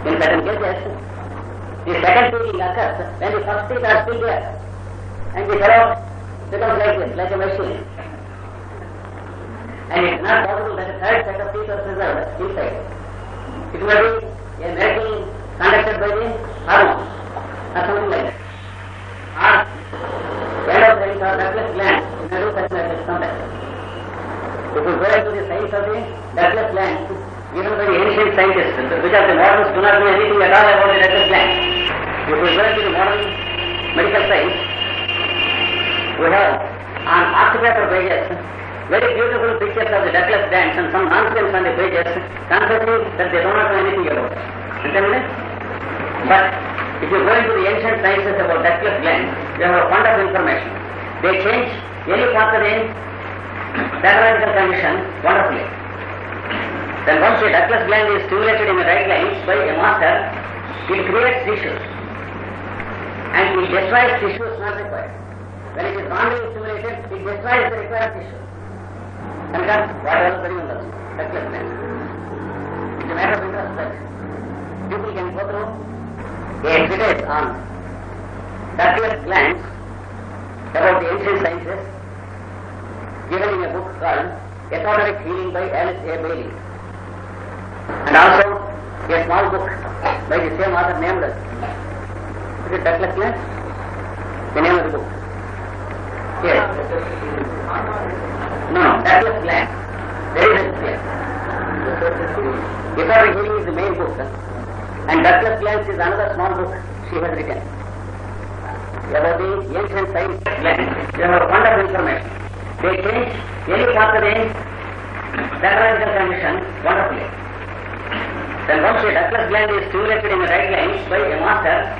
In certain cases, the second feeding occurs when the first teeth are still there. And the fellow becomes like this, like a machine. And it's not possible that a third set of teeth is preserved inside. It may be a miracle conducted by the hormone or something like that. Or endocrine or ductless gland may do such miracles sometimes. If you go into the science of the ductless gland, given by the ancient scientists, of the moderns do not know anything at all about the ductless gland. If you go into the modern medical science, we have on artifact pages very beautiful pictures of the ductless glands and some nonsense on the pages confessing that they do not know anything about. Understand? But if you go into the ancient sciences about ductless glands, you have a fund of information. They change any part of the pathological condition wonderfully. Then once the ductless gland is stimulated in the right lines by a master, it creates tissues and it destroys tissues not required. When it is wrongly stimulated, it destroys the required tissue. And that's what I was telling you, ductless gland. It's a matter of interest that people can go through a treatise on ductless glands about the ancient sciences given in a book called Economic Healing by Alice A. Bailey. And also a small book by the same author nameless. is it Ductless Gland? The name of the book. Yes. No, no, Ductless Gland. There is a gland. Esoteric Healing is the main book. And Ductless Glands is another small book she has written. About the ancient science gland. They have of information. They change any part of the pathological condition wonderfully. Then once the ductless gland is stimulated in the right lines by a master,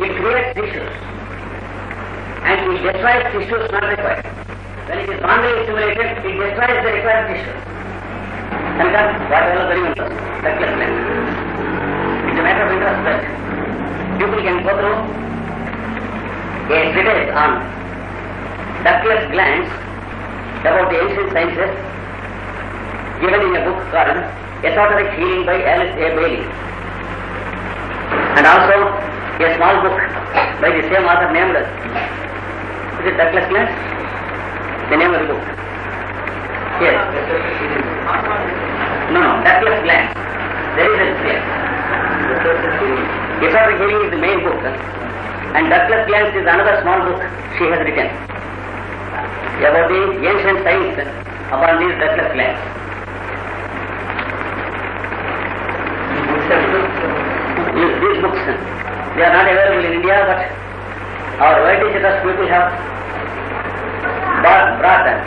it creates tissues and it destroys tissues not required. When it is wrongly stimulated, it destroys the required tissues. And that whatever the universe, ductless gland. It's a matter of interest that people can go through a treatise on ductless glands about the ancient sciences given in a book called Esoteric Healing by Alice A. Bailey. And also a small book by the same author named as is it Douglas Glenn? The name of the book. Yes. No, no, Douglas Glenn. There is a Glenn. Esoteric Healing is the main book. And Douglas Glenn is another small book she has written about the ancient science upon these Douglas Glands. These, books, they are not available in India, but our Vedic trust people have brought, them.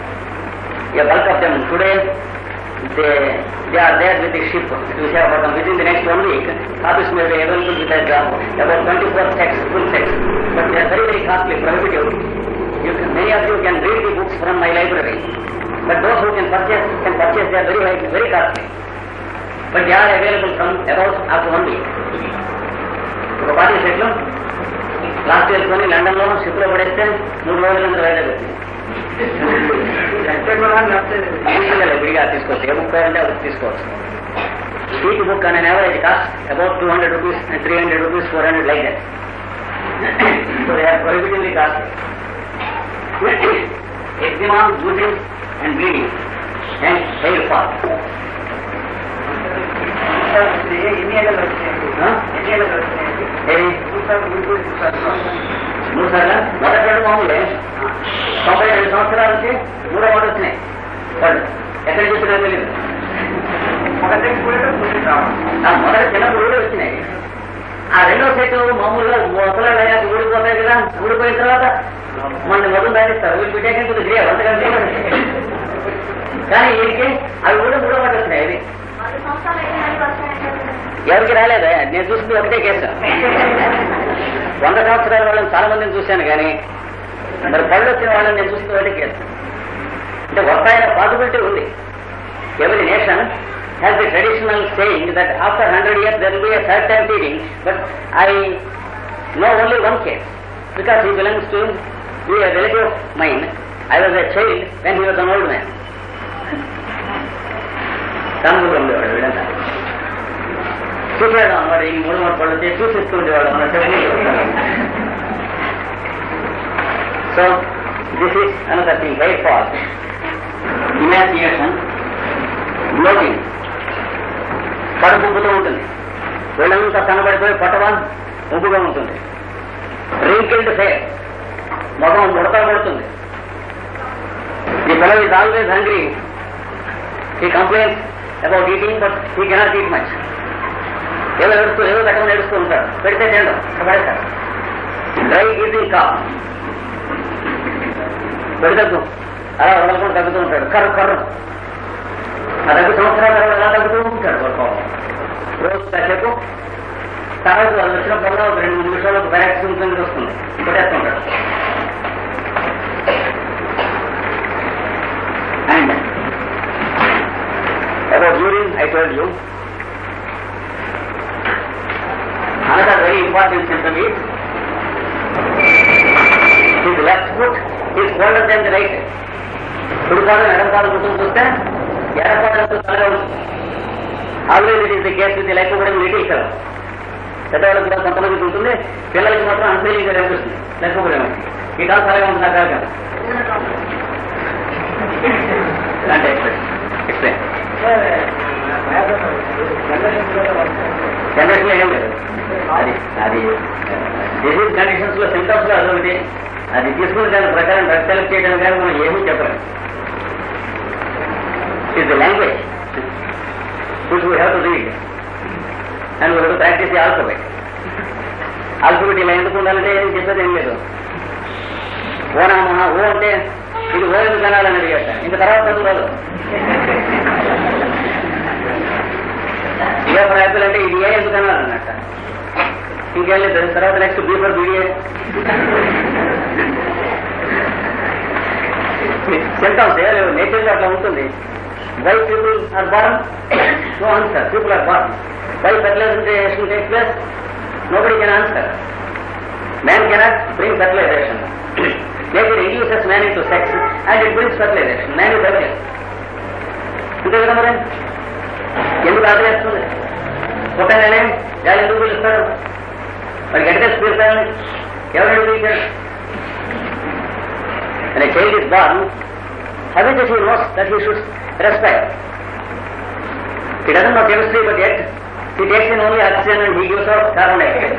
A bulk of them today, they, they are there with the ship. We have about them within the next one week. Copies may be available with that, uh, about 24 texts, full texts. But they are very, very costly, prohibitive. You can, many of you can read the books from my library. But those who can purchase, can purchase, they are very, very costly. But they are available from about after one week. ఒక party సెట్లు last year కొని లండన్లో షిప్లో పడేస్తే మూడు రోజులంతా వెళ్ళలేదు విడిగా తీసుకోవచ్చు. ఏ బుక్ కావాలంటే అది తీసుకోవచ్చు. స్వీట్ బుక్ అనే average cost about two hundred rupees three hundred rupees four hundred like that so they are prohibitively cost eczema, bruising and bleeding and hair fall. ఏది మూడు సార్లు మొదటి రెండు మామూలే. తొంభై రెండు సంవత్సరాల నుంచి మూడో మాట వచ్చినాయి. వాళ్ళు ఎక్కడ చెప్పినా తెలియదు మొదటి చిన్నప్పుడు కూడా వచ్చినాయి. ఆ రెండో సెట్ మామూలుగా ముసలాడు అయ్యాక ఊడిపోతాయి కదా. ఊడిపోయిన తర్వాత మన మొదలు దాటిస్తారు. వీళ్ళు పెట్టాక కొంచెం గ్రే అంతకంటే కానీ వీరికి అవి కూడా మూడో మాట వచ్చినాయి. అది ఎవరికి రాలేదే? నేను చూసింది ఒకటే కేసు. వంద సంవత్సరాల వాళ్ళని చాలా మందిని చూశాను కానీ మరి పళ్ళు వచ్చిన వాళ్ళని నేను చూసింది ఒకటే కేసు. అంటే ఒక ఆయన పాసిబిలిటీ ఉంది. Every nation has the traditional saying that after hundred years then be third time feeding but I know only one case because he belongs to you relative mind I was a child and he was an old man తమ్ముడు కనుగోలు ఉండేవాడు చూసాడు? అన్నమాట ఈ మూడు మూడు పళ్ళు చేసి చూసిస్తుండేవాడు మన so this is another thing weight fall imagination blocking కడుపు ఉబ్బుతూ ఉంటుంది. వీళ్ళంతా కనబడిపోయి పట్టవా ఉబ్బుగా ఉంటుంది. రింకిల్డ్ ఫేర్ మొగం ముడత పడుతుంది ఈ పిల్లలు is always hungry he complaint about eating but he cannot eat much ఏదో ఏడుస్తూ ఏదో రకం ఏడుస్తూ ఉంటాడు పెడితే తినడం. పడేస్తారు. డ్రై ఈజీ కా. పెడతాం అలా వదలకుండా తగ్గుతూ ఉంటాడు కర్ర కర్ర. ఆ దగ్గర సంవత్సరాల తర్వాత అలా తగ్గుతూ ఉంటాడు వాళ్ళ పాపం. రోజు కాసేపు తర్వాత వాళ్ళు వచ్చినప్పుడల్లా ఒక రెండు మూడు నిమిషాలు ఒక బ్యాక్ ఉంటుంది వస్తుంది. పెట్టేస్తుంటాడు and about urine I told you. Another very important symptom is his left foot is colder than the right. కుడి పాదం ఎడమ చూస్తే ఎడమ తలగా ఉంటుంది always it is the case ఇది లైఫ్ కూడా లిటిల్ ఫెలో పెద్దవాళ్ళకి కూడా కొంతమందికి ఉంటుంది పిల్లలకి మాత్రం అన్ఫీలింగ్ కనిపిస్తుంది లైఫ్ కూడా ఈ కాదు తలగా ఉంటుంది ఆ కాలం అంటే ఎక్స్ప్లెయిన్ జనరేషన్ ఏం లేదు. అది అది డిసీజ్ కండిషన్స్లో సింటమ్స్లో అదొకటి అది తీసుకున్న దాని ప్రకారం డ్రగ్ సెలెక్ట్ చేయడం కానీ మనం ఏమీ చెప్పలేం. Is language which we have to read. and we have to practice the alphabet. Alphabet ఇలా ఎందుకు ఉండాలంటే ఏం చెప్పేది ఏం లేదు. ఓనా మహా ఓ అంటే ఇది ఓ ఎందుకు అనాలని అడిగాట ఇంక తర్వాత చదువు రాదు ఇక ఫర్ యాపిల్ అంటే ఇది ఏ ఎందుకు అనాలన్నట్ట ఇంకేం లేదు తర్వాత next B for BA symptoms nature గా అట్లా ఉంటుంది why people are born no answer people are born why fertilisation take place nobody can answer man cannot bring fertilisation nature induces man into sex and it brings fertilisation man is fertilise అంతే కదా మరి ఎందుకు ఆకలేస్తుంది పుట్టగానే గాలి ఎందుకు పిలుస్తాడు మరి గట్టిగా పిలుస్తాడని ఎవరు అడిగాడు And a child is born, how is it he knows that he should respire? He doesn't know chemistry, but yet he takes in only oxygen and he gives out carbon dioxide.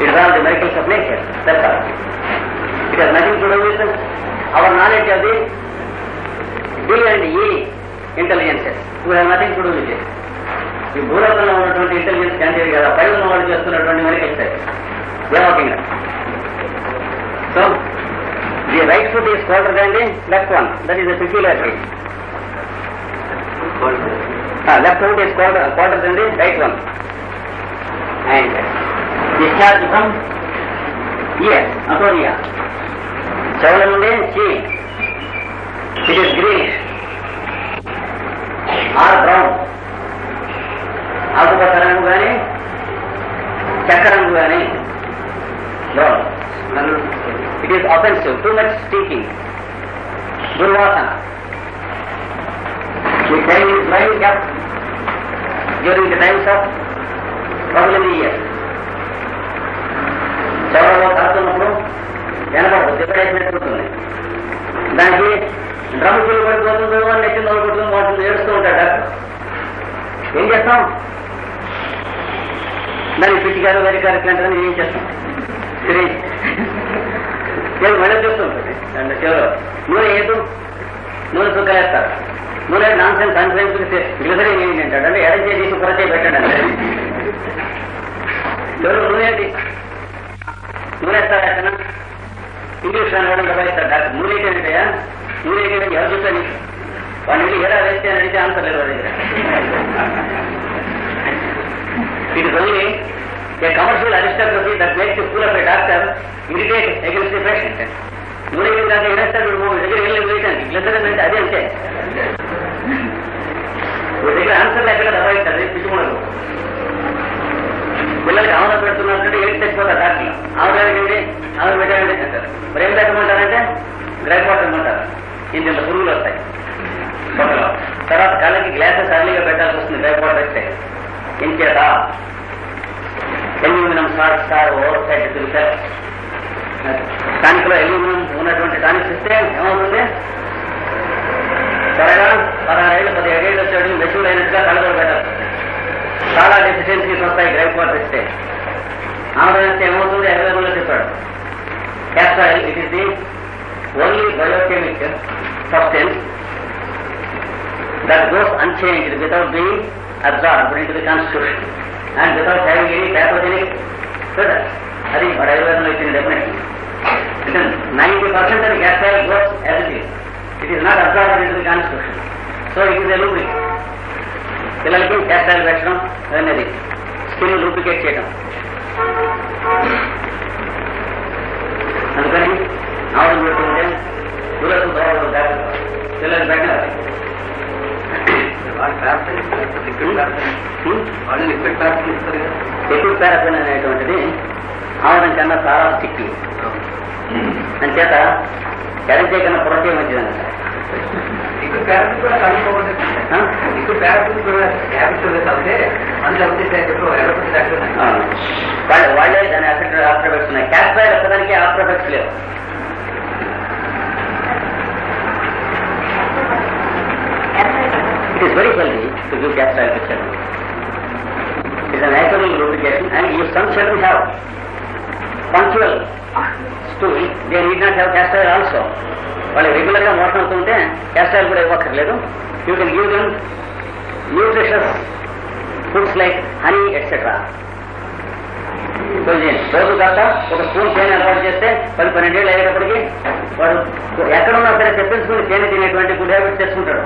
it is all the miracles of nature, that's all. It has nothing to do with our knowledge of the D and E intelligences. We have nothing to do with it. ఈ భూలోకంలో ఉన్నటువంటి intelligence candidate కదా పై ఉన్న వాళ్ళు చేస్తున్నటువంటి miracles దేవకింగ్ so the right foot is colder than the left one. That is a peculiarity. Ah, left foot is colder, colder than the right one. And discharge from ear, atoria. చెవుల నుండి చి it is greenish are brown ఆకుపచ్చ రంగు కానీ చెక్క రంగు కానీ brown it is offensive too much speaking దుర్వాసన The time is lying up during the times of trouble in the year. చెవరలో కాస్తున్నప్పుడు వెనపడదు దెబ్బడేసినట్టు ఉంటుంది దానికి డ్రమ్ ఫుల్ పడిపోతుందో అని నెక్కి నోరు కొట్టుకుని పోతుంది ఏడుస్తూ ఉంటాడు. ఏం చేస్తాం? దాన్ని పిచ్చి గారు వరి గారు ఇట్లాంటివన్నీ ఏం చేస్తాం? సిరీజ్ నేను మళ్ళీ చూస్తుంటుంది అండ్ చివరి నూనె ఏదు నూనె సుక్కలేస్తారు నూనె నాన్ సెన్స్ కాన్ఫిడెన్స్ గ్లిసరీన్ ఏంటి అంటాడు అంటే ఎడం చేసి కొరచే పెట్టాడు అంటే చివరి నూనె ఏంటి? నూనె వేస్తారా ఎక్కడ ఇంగ్లీష్ అనడం దబాయిస్తారు డాక్టర్ నూనె ఏంటంటే నూనె ఏంటంటే వాళ్ళు ఎలా వేస్తే అడిగితే ఆన్సర్ లేదు వాళ్ళ దగ్గర. It a commercial aristocracy that makes school of the doctor irritate against the patient against దాకా patient. మూడు దగ్గర వెళ్ళి వేయడానికి గ్లెసరన్ అంటే అదే అంతే. వీడి దగ్గర ఆన్సర్ ఎక్కడ దబాయిస్తారు పిచ్చుకోవడం పిల్లలకి ఆమె పెడుతున్నారంటే ఏం తెచ్చిపోతారు డాక్టర్? ఆమె ఏంటి ఆమె పెట్టాలంటే అంటారు మరి ఏం పెట్టమంటారంటే? గ్రైప్ వాటర్ ఇమ్మంటారు ఇంత పురుగులు వస్తాయి? పొట్టలో తర్వాత కళ్ళకి గ్లాసెస్ అర్లీగా పెట్టాల్సి వస్తుంది డైపోర్ట్ వస్తే ఇంచేత aluminium sir sir over side చూసారు దానికిలో ఎల్యూమినియం ఉన్నటువంటి దానికి ఇస్తే ఏమవుతుంది? త్వరగా పదహారేళ్ళు పదిహేడేళ్ళు వచ్చాడు మెచ్యూర్ అయినట్టుగా కళ్ళలో పెట్టాల్సి చాలా డెఫిషియన్సీస్ వస్తాయి గ్రైపోర్ట్ ఇస్తే ఆంధ్రప్రదేశ్ ఏమవుతుంది? అవేర్లో చెప్పాడు. Castor oil it is the only biochemic substance that goes unchanged without being absorbed into the constitution and without having any pathogenic అది వాడు ఆయుర్వేదంలో ఇచ్చిన డెఫినేషన్ నైంటీ పర్సెంట్ అది castor oil goes as it is it is not absorbed into the constitution so it is a lubric పిల్లలకి castor oil పెట్టడం అనేది skin lubricate చేయడం అందుకని ఆవులు పెట్టుకుంటే దూరకు దూరం కాదు పిల్లలు వాళ్ళు లిక్విడ్ పారాఫిన్ అనేటువంటిది ఆవడం కన్నా చాలా చిక్కి. అంచేత ఎడంచే కన్నా పొరకే ఆ. వాళ్ళే దాని ఆఫ్టర్ ఉన్నాయి క్యాష్ బ్యాగ్ ఒక్కదానికి ఆఫ్టర్ ఎఫెక్ట్స్ లేవు It is very healthy to give gas oil to children. It is a natural lubrication and if some children have. Punctual. Stool, they need not have gas oil also. వాళ్ళు రెగ్యులర్గా motion అవుతుంటే caste oil కూడా ఇవ్వక్కర్లేదు. You can give them nutritious foods like honey etcetera రోజు కాక ఒక spoon తేనె అలవాటు చేస్తే పది పన్నెండేళ్ళు అయ్యేటప్పటికి వాడు ఎక్కడున్నా సరే తెప్పించుకుని తేనె తినేటువంటి గుడ్ హ్యాబిట్స్ తెచ్చుకుంటాడు.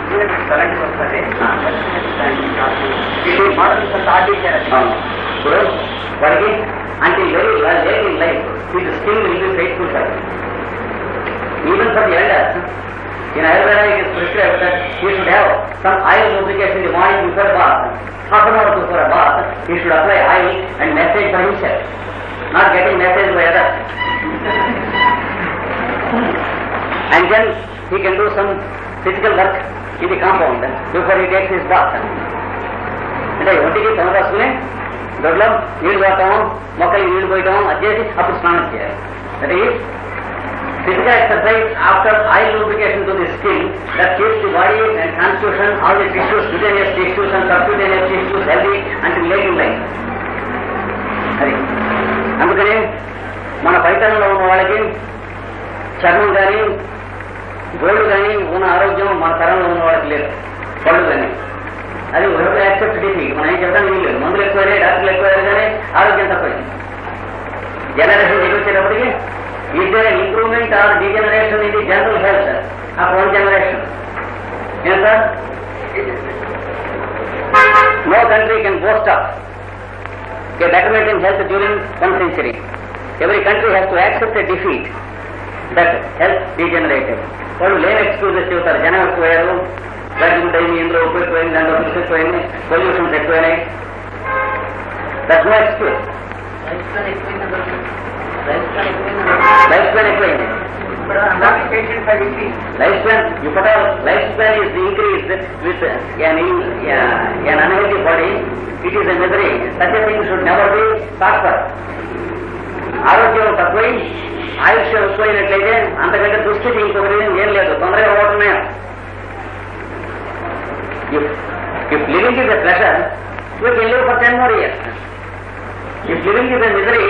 working until very well late in life, it is still will be faithful service. Even for the elders, in Ayurveda it is prescribed that he should have some oil lubrication in the morning before a bath. Half an hour before a bath, he should apply oil and massage for himself, not getting massage by others. and then he can do some physical work in the compound before he takes his bath. అంటే ఒంటికి తమ రాసుకుని దొడ్లో నీళ్లు పోతాము మొక్కలకి నీళ్లు పోయటం అది చేసి అప్పుడు స్నానం చేయాలి that is physical exercise after oil lubrication to the skin that keeps the body and constitution, all the tissues, cutaneous tissues and subcutaneous tissues healthy until late in life. అది అందుకని మన పైతనంలో ఉన్న వాళ్ళకి చర్మం కానీ గోళ్ళు కానీ ఉన్న ఆరోగ్యం మన తరంలో ఉన్న వాళ్ళకి లేదు పళ్ళు కానీ అది ఒకటి యాక్సెప్ట్ డిఫీట్ మనం ఏం చెప్తాం ఏం లేదు మందులు ఎక్కువైనాయి డాక్టర్లు ఎక్కువైనా కానీ ఆరోగ్యం తక్కువైంది జనరేషన్ వచ్చేటప్పటికి is there an improvement or degeneration in the general health of one generation? Yes, sir? No country can boast of a betterment in health during one century. Every country has to accept a defeat that health degenerated. వాళ్ళు లేని excuses చెబుతారు. జనం ఎక్కువయ్యారు. గడ్డి అయింది ఇందులో ఉప్పు ఎక్కువైంది దాంట్లో పులుసు ఎక్కువైంది పొల్యూషన్స్ ఎక్కువైనాయి. That no excuse life span ఎక్కువైంది life span ఇప్పట life span increase with body. It is a misery such a thing should never be prosper ఆరోగ్యం తక్కువై ఆయుష్యం ఎక్కువైనట్లయితే అంతకంటే దుస్థితి ఇంకొకటి ఏం లేదు తొందరగా పోతున్నాయా if living is a pressure you can live for ten more years if living is a misery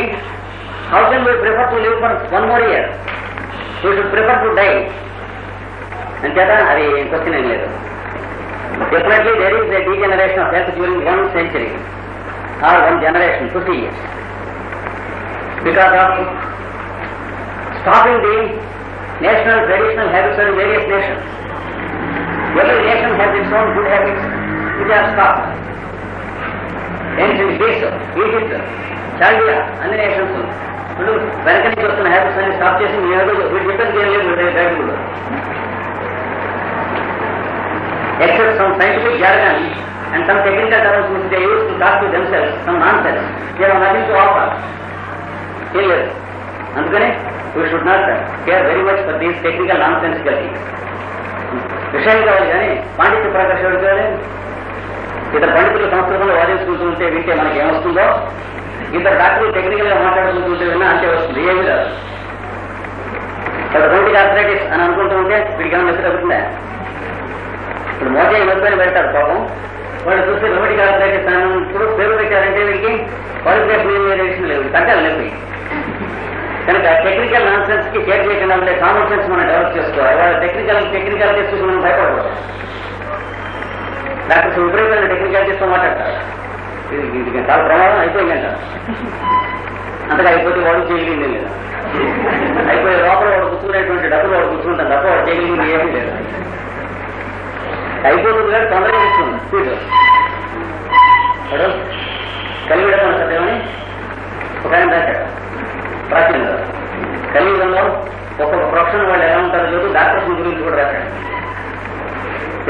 How can we prefer to live for one more year? We should prefer to die. అంచేత అది question ఏం లేదు definitely there is a degeneration of health during one century or one generation fifty years because of Stopping the national traditional habits of various nations every nation has its own good habits which are stop ancient Greece Egypt Chaldea అన్ని nations ఇప్పుడు వెనక నుంచి వస్తున్న habits అన్ని stop చేసి మీ ఏదో వీటి చెప్పేది ఏం లేదు బైబిల్లో except some scientific jargon and some technical terms which they use to talk to themselves, some nonsense. They have nothing to offer. Clear. అందుకనే we should not care very much for these technical nonsensical things విషయం కావాలి కానీ పాండిత్య ప్రకాశం ఎవరు కావాలి ఇద్దరు పండితులు సంస్కృతంలో వాదించుకుంటూ ఉంటే వింటే మనకి ఏమొస్తుందో ఇద్దరు డాక్టర్లు టెక్నికల్ గా మాట్లాడుకుంటుంటే విన్నా అంతే వస్తుంది ఏమి రాదు రొంటికి ఆర్థరైటిస్ అని అనుకుంటూ ఉంటే వీడికి ఏమైనా మెసేజ్ అవుతుందా ఇప్పుడు మోదీ మధ్యన పెడతారు పాపం వాళ్ళు చూస్తే రొమటిక్ ఆర్థరైటిస్ అని ఇప్పుడు పేరు పెట్టారంటే వీడికి క్వాలిఫికేషన్ లేవు తగ్గాలి లేవు కనుక టెక్నికల్ నాన్ సెన్స్కి కేర్ చేయకుండా ఉంటే కామన్ సెన్స్ మనం డెవలప్ చేసుకోవాలి. వాళ్ళ టెక్నికల్ టెక్నికల్ చూసి మనం భయపడకూడదు. డాక్టర్స్ విపరీతమైన టెక్నికల్ చేస్తూ మాట్లాడతారు. ఇది చాలా ప్రమాదం అయిపోయిందంట అంతగా అయిపోతే వాడు చేయగలిగింది లేదు? అయిపోయే లోపల వాడు కూర్చునేటువంటి డబ్బులు వాడు కూర్చుంటాను తప్ప వాడు చేయగలిగింది ఏమీ లేదు. అయిపోతుంది కానీ తొందరగా ఇస్తుంది స్పీడ్ వాడు కలివిడమని సత్యమని ఒక ఆయన రాశాడు ప్రాచీనంలో కలియుగంలో ఒక్కొక్క ప్రొఫెషన్ వాళ్ళు ఎలా ఉంటారో లేదు డాక్టర్స్ గురించి కూడా రాశాడు.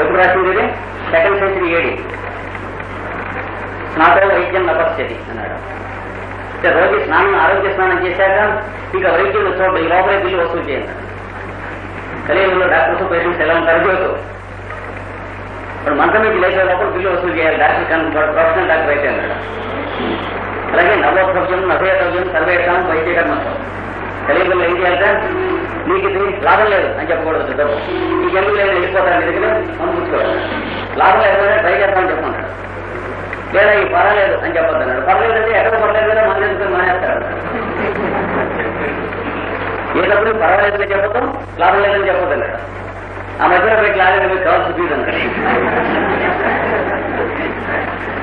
ఎప్పుడు రాసింది ఇది? సెకండ్ సెంచరీ ఏడి స్నాతో వైద్యం నపశ్యతి అన్నాడు. అంటే రోగి స్నానం ఆరోగ్య స్నానం చేశాక ఇక వైద్యులు చూడండి ఈ లోపలే బిల్లు వసూలు చేయండి. కలియుగంలో డాక్టర్స్ పేషెంట్స్ ఎలా ఉంటారో చూడు. ఇప్పుడు మంత్రం మీకు లేచే లోపల బిల్లు వసూలు చేయాలి. డాక్టర్ కానీ ప్రొఫెషనల్ డాక్టర్ అయితే అన్నాడు. అలాగే నవోద్భవ్యం నభేతవ్యం సర్వేషాం వైద్యకర్మంతం కలియుగంలో ఏం చేయాలంటే నీకు ఇది లాభం లేదు అని చెప్పకూడదు డబ్బు నీకు ఎందుకు లేదు వెళ్ళిపోతారు మీ దగ్గర అనుకుంటుకోవాలి లాభం లేకపోతే ట్రై చేస్తామని చెప్పమన్నాడు లేదా ఈ పర్వాలేదు అని చెప్పొద్దు అన్నాడు పర్లేదు అంటే ఎక్కడ పర్లేదు కదా మన ఎందుకు మానేస్తాడు ఏదప్పుడు పర్వాలేదు అని చెప్పొద్దు లాభం లేదని చెప్పొద్దు అన్నాడు ఆ మధ్యలో పెట్టి లాగండి మీకు కావాల్సి ఫీజు అన్నాడు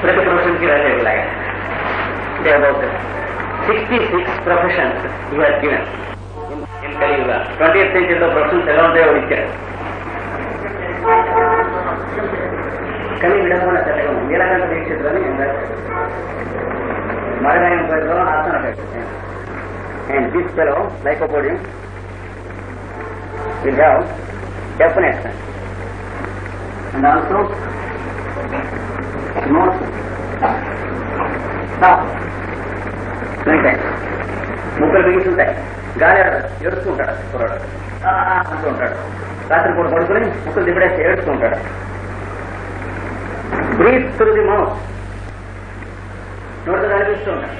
ప్రతి ప్రొఫెషన్కి రాలేదు ఇలాగా say about this. 66 professions he has given in, in Kali Yuga. 20th century the professions alone they are there. ಕಲಿ ವಿಡಂಬನ ಕಥೆಗಳು ನೀಲಕಂಠ ದೀಕ್ಷಿತರಲ್ಲಿ ಮರಗಾಯನ ಪ್ರಯೋಗ ಆಸನ ಕಥೆ And this fellow, Lycopodium, will have definite and also notes. Stop. ఉంటాయి ముక్కలు బిగిస్తుంటాయి గాలి ఏడుస్తూ ఉంటాడు కుర్రాడు. అంటూ ఉంటాడు. రాత్రి పూట పడుకుని ముక్కలు దిబ్బడేసి ఏడుస్తూ ఉంటాడు. బ్రీత్ త్రూ ది మౌత్ నోటితో కనిపిస్తూ ఉంటాడు.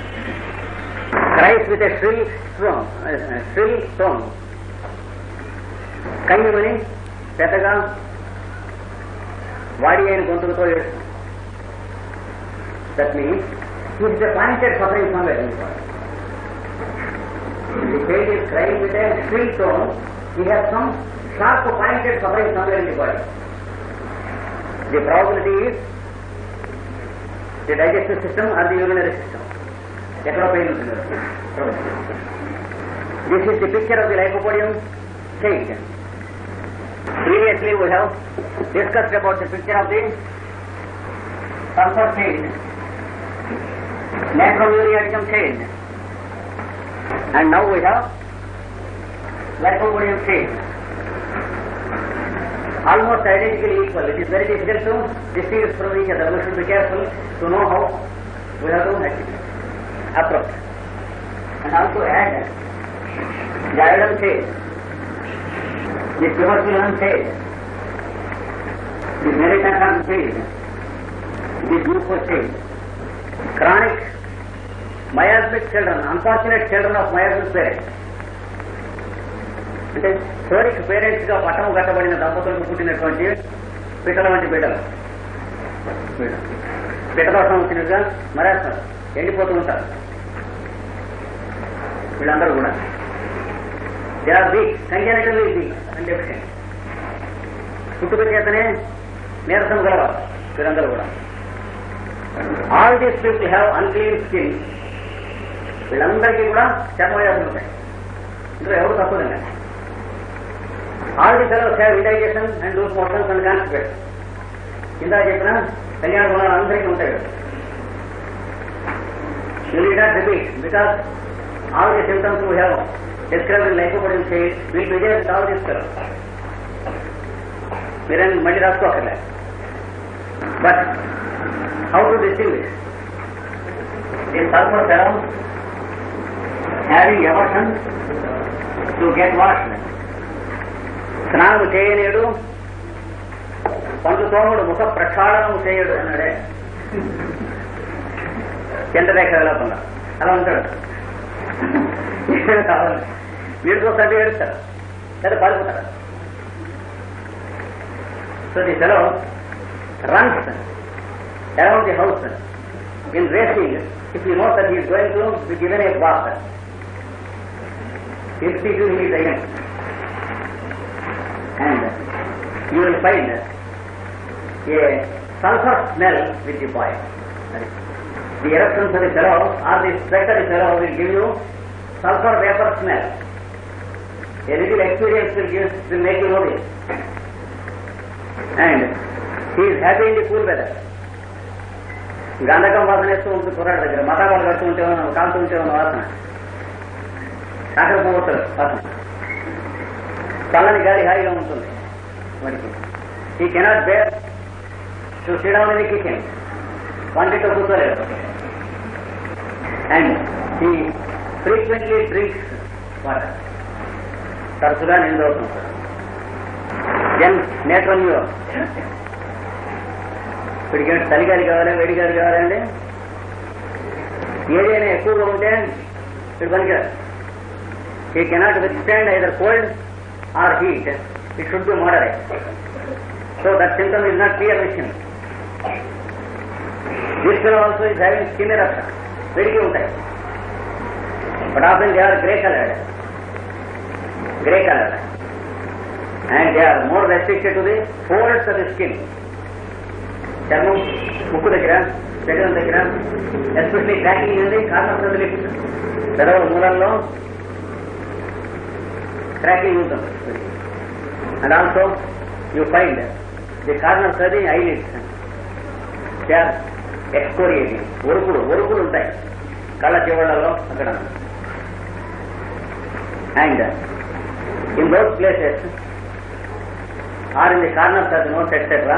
క్రైస్ విత్ ఎ శ్రిల్ స్ట్రోన్ శ్రిల్ స్టోన్ కన్యమని పెద్దగా వాడి అయిన గొంతులతో ఏడుస్తుంది that means Keep the pointed separation very important. The cage is crying with a shrill tone. We have some sharp pointed separation somewhere not the body. The probability is the digestive system or the urinary system. Acropine This is the picture of the lycopodium cage. Previously we have discussed about the picture of the sulfur cage. Macromulianism failed. And now we have Lycopodium failed. Almost identically equal. It is very difficult to distinguish from each other. We should be careful to know how we have to approach. And also add Gyrodon failed. This the failed. This the failed. This the was failed. Chronic miasmic children unfortunate children of miasmic parents. అంటే chronic పేరెంట్స్గా పట్టం కట్టబడిన దంపతులకు పుట్టినటువంటి పిట్టల వంటి బిడ్డలు. పిట్టదోషం వచ్చినట్టుగా మరేస్తారు? ఎండిపోతూ ఉంటారు. వీళ్ళందరూ కూడా. They are weak congenitally weak and deficient పుట్టుక చేతనే నీరసం గలవారు. వీరందరూ కూడా. All these people have unclean skin వీళ్ళందరికీ కూడా చర్మవ్యాధులు ఉంటాయి ఇందులో ఎవరు తప్పదండి all the fellows have indigestion and loose motions and constipation ఇందా చెప్పిన కళ్యాణ గుణాలు అందరికీ ఉంటాయి కదా You need not repeat because all the symptoms we have described in lycopodium says will be there with all these fellows. మీరేం మళ్ళీ రాసుకోకర్లే but how to distinguish the sulphur fellow having aversion to get wash స్నానము చేయలేడు పండుతోముడు ముఖ ప్రక్షాళనము చేయడు అన్నాడే. ఎంత రేఖ వెళ్ళకుండా అలా ఉంటాడు. మీరు చూస్తే ఏడుస్తారు లేదా పడుతున్నారు so the fellow runs around the house in racing if you note that he's going to be given a 52 is the young. And you will find a sulfur smell with the boil. The eruptions of the fellow or the sweat of the fellow will give you sulfur vapor smell. A little experience will, give, will make you know this. And he is happy in the cool weather. గంధకం వాసన వేస్తూ ఉంటుంది కుర్రాడు దగ్గర మతావాడు కడుతుంటే ఉన్నాం కాలుతుంటే ఉన్న వాసన అక్కడ పోతారు వాసన చల్లని గాలి హాయిగా ఉంటుంది వాడికి. He cannot bear to sit down in kitchen వంటితో కూర్చోలేదు అండ్ ఈ ఫ్రీక్వెంట్లీ డ్రింక్స్ వాటర్ తరచుగా నిండు అవుతుంటారు దెన్ నేట్రల్ న్యూ వీడికి చలిగాలి కావాలి వేడిగాలి కావాలండి ఏదైనా ఎక్కువగా ఉంటే వీడు పనికిరాదు he cannot withstand either cold or heat. It should be moderate. So that symptom is not clear with him. This fellow also is having skin eruption. వేడికి ఉంటాయి but often they are grey coloured grey coloured and they are more restricted to the folds of the skin చర్మం ముక్కు దగ్గర శరీరం దగ్గర especially cracking ఉంది corners of పెదవుల మూలల్లో cracking ఉంటుంది and also you find the corners of the eyelids they are excoriating ఒరుకులు ఒరుకులు ఉంటాయి కళ్ళ చివరలలో అక్కడ and in those places or in the corners of the nose etc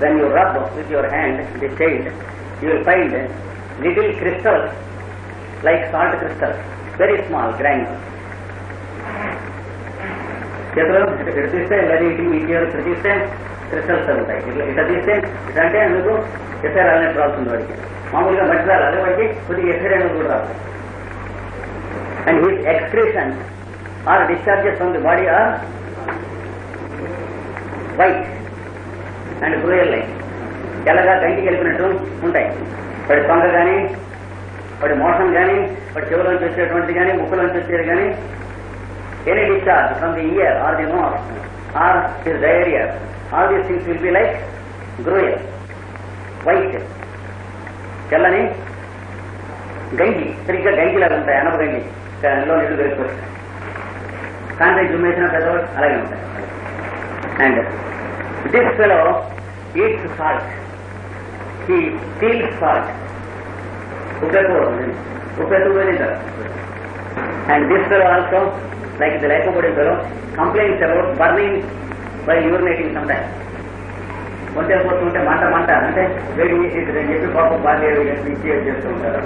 when you rub with your hand the shade you will find little crystals like salt crystals very small granules చేతిలో ఇటు ఇటు తీస్తే లేదా ఇటు ఇటు ఇటు తీస్తే crystals ఉంటాయి ఇట్లా ఇట్లా తీస్తే ఇట్లా అంటే అందుకు ఎస్ఐ అనేది రాస్తుంది వాడికి. మామూలుగా మట్టి రాలి అదే వాడికి కొద్దిగా ఎస్ఐ అనేది కూడా రాదు. And he's excretion or discharges from the body are white and gruel like తెల్లగా కంటికి వెళ్ళినట్టు ఉంటాయి. వాడి తొంగ కానీ వాడి మోసం కానీ వాడి చెవులోంచి వచ్చేటువంటిది కానీ ముక్కులోంచి వచ్చేది కానీ any discharge from the ear or the nose or his diarrhea, all these things will be like gruel, white, తెల్లని గంగి సరిగ్గా గంగిలాగా ఉంటాయి అనప గంగి దానిలో నీళ్లు దొరికిపోతాయి కాంట్రాక్ట్ జుమ్మేసిన పెద్దవాడు అలాగే ఉంటాయి and this fellow eats salt he feels salt ఉప్పెక్కువ ఉప్పెక్కువ తింటారు and this fellow also Like the lycopodium fellow, complains about burning by urinating sometimes. ఒంటే పోతుంటే మంట మంట అంటే వేడి చేసేది చెప్పి పాపం బాగా ఇచ్చేది చేస్తూ ఉంటారు.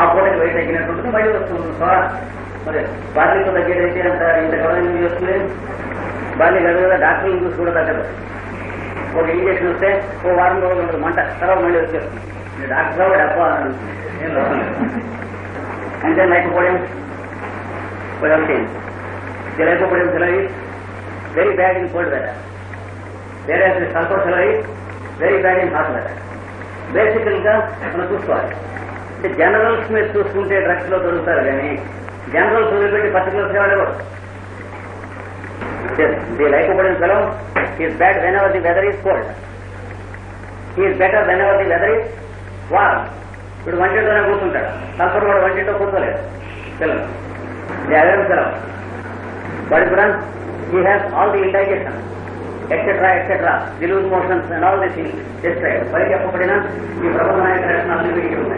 ఆ పూటకి వేడి తగ్గినట్టు ఉంటుంది మళ్ళీ వస్తుంది సోడా మరి బార్లీతో తగ్గేదైతే అంత ఇంత గౌరవం చేస్తుంది బార్లీ కాదు కదా డాక్టర్లు చూసి కూడా తగ్గదు. ఒక ఇంజక్షన్ వస్తే ఓ వారం రోజులు ఉంటుంది మంట తర్వాత మళ్ళీ వచ్చేస్తుంది. డాక్టర్ డబ్బా అని అంటే లేకపోవడం what I'm saying. The lycopodium cellular is very bad in cold weather, whereas the sulfur salary, very bad in hot weather. బేసికల్గా మనం చూసుకోవాలి. అంటే జనరల్స్ మీరు చూసుకుంటే డ్రగ్స్లో దొరుకుతారు కానీ జనరల్స్ వదిలిపెట్టి పర్టికులర్స్ వాడేవాడు the లైకోపడిన fellow is bad whenever the weather is cold is better whenever the weather is warm ఇప్పుడు వంటింట్లోనే కూర్చుంటాడు. సల్ఫర్ కూడా వంటింట్లో కూర్చోలేదు. పిల్లలు व्यायाम कराओ बॉडी तुरंत you have all the indigestion etc., etc., delude motions and all these things described. Parikya Puppadina, ಈ ಪ್ರಬಂಧನಾಯಕರ ರಚನಾ ಅಲ್ಲಿಗೆ ಇರುತ್ತದೆ